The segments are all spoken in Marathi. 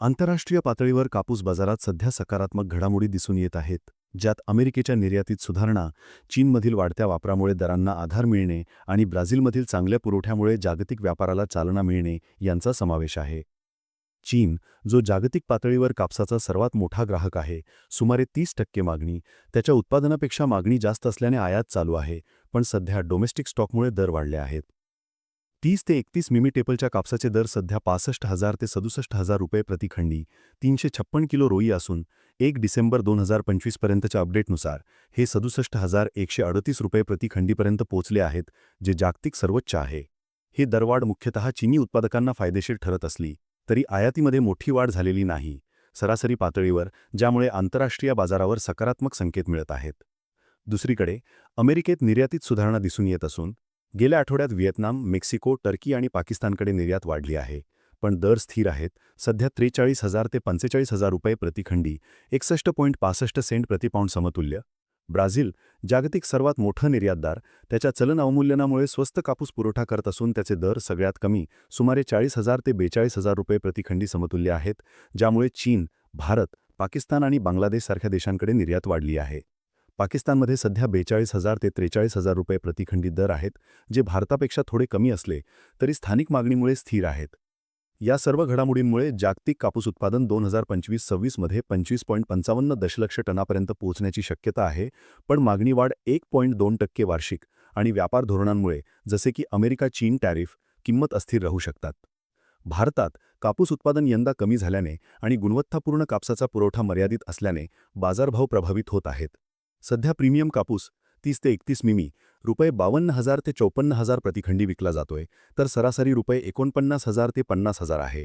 आंतरराष्ट्रीय पातळीवर कापूस बाजारात सध्या सकारात्मक घडामोडी दिसून येत आहेत ज्यात अमेरिकेच्या निर्यातीत सुधारणा चीनमधील वाढत्या वापरामुळे दरांना आधार मिळणे आणि ब्राझीलमधील चांगल्या पुरवठ्यामुळे जागतिक व्यापाराला चालना मिळणे यांचा समावेश आहे. चीन जो जागतिक पातळीवर कापसाचा सर्वात मोठा ग्राहक आहे सुमारे तीस टक्के मागणी त्याच्या उत्पादनापेक्षा मागणी जास्त असल्याने आयात चालू आहे पण सध्या डोमेस्टिक स्टॉकमुळे दर वाढले आहेत. तीस ते एकतीस मिमी टेपलच्या कापसाचे दर सध्या पासष्ट हजार ते सदुसष्ट हजार रुपये प्रतिखंडी तीनशे छप्पन किलो रोई असून एक डिसेंबर दोन हजार पंचवीसपर्यंतच्या अपडेटनुसार हे सदुसष्ट हजार एकशे अडतीस रुपये प्रतिखंडीपर्यंत पोचले आहेत जे जागतिक सर्वोच्च आहे. ही दरवाढ मुख्यतः चीनी उत्पादकांना फायदेशीर ठरत असली तरी आयातीमध्ये मोठी वाढ झालेली नाही सरासरी पातळीवर ज्यामुळे आंतरराष्ट्रीय बाजारावर सकारात्मक संकेत मिळत आहेत. दुसरीकडे अमेरिकेत निर्यातीत सुधारणा दिसून येत असून गेल्या आठवड्यात व्हिएतनाम मेक्सिको टर्की आणि पाकिस्तानकडे निर्यात वाढली आहे पण दर स्थिर आहेत. सध्या त्रेचाळीस हजार ते पंचेचाळीस हजार रुपये प्रतिखंडी एकसष्ट पॉईंट पासष्ट सेंट प्रतिपाऊंड समतुल्य. ब्राझील जागतिक सर्वात मोठं निर्यातदार त्याच्या चलन अवमूल्यनामुळे स्वस्त कापूस पुरवठा करत असून त्याचे दर सगळ्यात कमी सुमारे चाळीस हजार ते बेचाळीस हजार रुपये प्रतिखंडी समतुल्य आहेत ज्यामुळे चीन भारत पाकिस्तान आणि बांगलादेशसारख्या देशांकडे निर्यात वाढली आहे. पाकिस्तानमध्ये सध्या बेचाळीस हजार ते त्रेचाळीस हजार रुपये प्रतिखंडित दर आहेत जे भारतापेक्षा थोडे कमी असले तरी स्थानिक मागणीमुळे स्थिर आहेत. या सर्व घडामोडींमुळे जागतिक कापूस उत्पादन दोन हजार पंचवीस सव्वीसमध्ये पंचवीस पॉईंट पंचावन्न दशलक्ष टनापर्यंत पोहोचण्याची शक्यता आहे पण मागणी वाढ एक पॉईंट दोन टक्के वार्षिक आणि व्यापार धोरणांमुळे जसे की अमेरिका चीन टॅरिफ किंमत अस्थिर राहू शकतात. भारतात कापूस उत्पादन यंदा कमी झाल्याने आणि गुणवत्तापूर्ण कापसाचा पुरवठा मर्यादित असल्याने बाजारभाव प्रभावित होत आहेत. सध्या प्रीमियम कापूस तीस ते एकतीस मिमी रुपये बावन्न हजार ते चौपन्न हजार प्रतिखंडी विकला जातोय तर सरासरी रुपये एकोणपन्नास हजार ते पन्नास हजार आहे.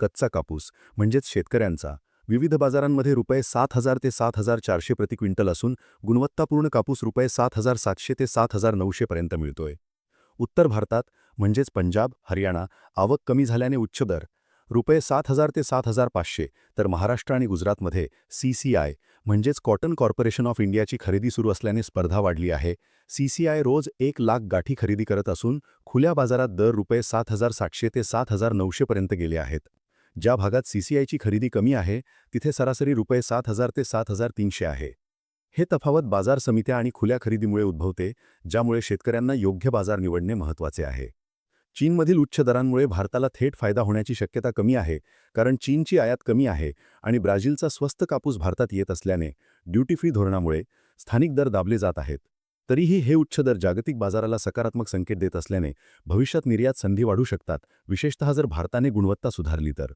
कच्चा कापूस म्हणजेच शेतकऱ्यांचा विविध बाजारांमध्ये रुपये सात हजार ते सात हजार चारशे प्रति क्विंटल असून गुणवत्तापूर्ण कापूस रुपये सात हजार सातशे ते सात हजार नऊशेपर्यंत मिळतोय. उत्तर भारतात म्हणजेच पंजाब हरियाणा आवक कमी झाल्याने उच्च दर रुपये सात हजार ते सात हजार पाचशे तर महाराष्ट्र आणि गुजरातमध्ये सी सी आय म्हणजेच कॉटन कॉर्पोरेशन ऑफ इंडियाची खरेदी सुरू असल्याने स्पर्धा वाढली आहे. सीसीआय रोज एक लाख गाठी खरेदी करत असून खुल्या बाजारात दर रुपये सात हजार सातशे ते सात हजार नऊशेपर्यंत गेले आहेत. ज्या भागात सीसीआयची खरेदी कमी आहे तिथे सरासरी रुपये सात हजार ते सात हजार तीनशे आहे. हे तफावत बाजार समित्या आणि खुल्या खरेदीमुळे उद्भवते ज्यामुळे शेतकऱ्यांना योग्य बाजार निवडणे महत्त्वाचे आहे. चीनमधील उच्च दरांमुळे भारताला थेट फायदा होण्याची शक्यता कमी आहे कारण चीनची आयात कमी आहे आणि ब्राझीलचा स्वस्त कापूस भारतात येत असल्याने ड्युटी फ्री धोरणामुळे स्थानिक दर दाबले जात आहेत. तरीही हे उच्च दर जागतिक बाजाराला सकारात्मक संकेत देत असल्याने भविष्यात निर्यात संधी वाढू शकतात विशेषतः जर भारताने गुणवत्ता सुधारली तर.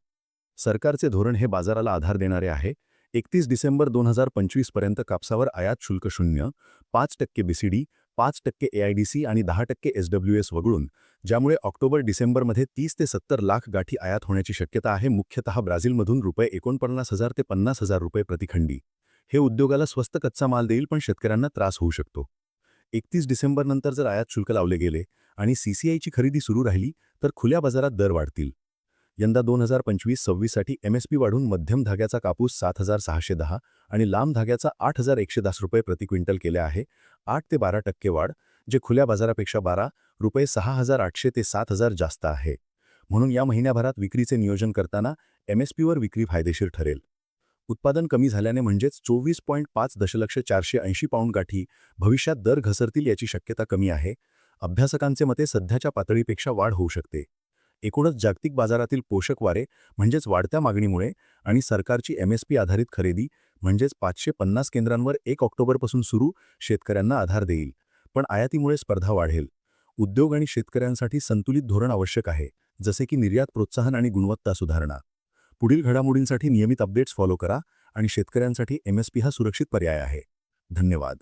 सरकारचे धोरण हे बाजाराला आधार देणारे आहे. एकतीस डिसेंबर दोन हजार पंचवीसपर्यंत कापसावर आयात शुल्क शून्य पाच टक्के बीसीडी पाच टक्के एआयडीसी आणि दहा टक्के एसडब्ल्यूएस वगळून ज्यामुळे ऑक्टोबर डिसेंबरमध्ये तीस ते सत्तर लाख गाठी आयात होण्याची शक्यता आहे मुख्यतः ब्राझीलमधून रुपये एकोणपन्नास हजार ते पन्नास हजार रुपये प्रतिखंडी. हे उद्योगाला स्वस्त कच्चा माल देईल पण शेतकऱ्यांना त्रास होऊ शकतो. एकतीस डिसेंबरनंतर जर आयात शुल्क लावले गेले आणि सीसीआयची खरेदी सुरू राहिली तर खुल्या बाजारात दर वाढतील. यंदा दोन हजार पंचवीस सव्वीससाठी एमएसपी वाढून मध्यम धाग्याचा कापूस सात हजार सहाशे दहा आणि लांब धाग्याचा आठ हजार एकशे दहा रुपये प्रति क्विंटल केले आहे. आठ ते बारा टक्के वाढ जे खुल्या बाजारापेक्षा बारा रुपये सहा हजार आठशे ते सात हजार जास्त आहे. म्हणून या महिन्याभरात विक्रीचे नियोजन करताना एमएसपीवर विक्री फायदेशीर ठरेल. उत्पादन कमी झाल्याने म्हणजेच चोवीस पॉईंट पाच दशलक्ष चारशे ऐंशी पाऊंड गाठी भविष्यात दर घसरतील याची शक्यता कमी आहे. अभ्यासकांचे मते सध्याच्या पातळीपेक्षा वाढ होऊ शकते. एकूणच जागतिक बाजारातील पोषक वारे म्हणजेच वाढत्या मागणीमुळे आणि सरकारची एमएसपी आधारित खरेदी म्हणजेच पाचशे पन्नास केंद्रांवर एक ऑक्टोबरपासून सुरू शेतकऱ्यांना आधार देईल. पण आयातीमुळे स्पर्धा वाढेल. उद्योग आणि शेतकऱ्यांसाठी संतुलित धोरण आवश्यक आहे जसे की निर्यात प्रोत्साहन आणि गुणवत्ता सुधारणा. पुढील घडामोडींसाठी नियमित अपडेट्स फॉलो करा आणि शेतकऱ्यांसाठी एमएसपी हा सुरक्षित पर्याय आहे. धन्यवाद.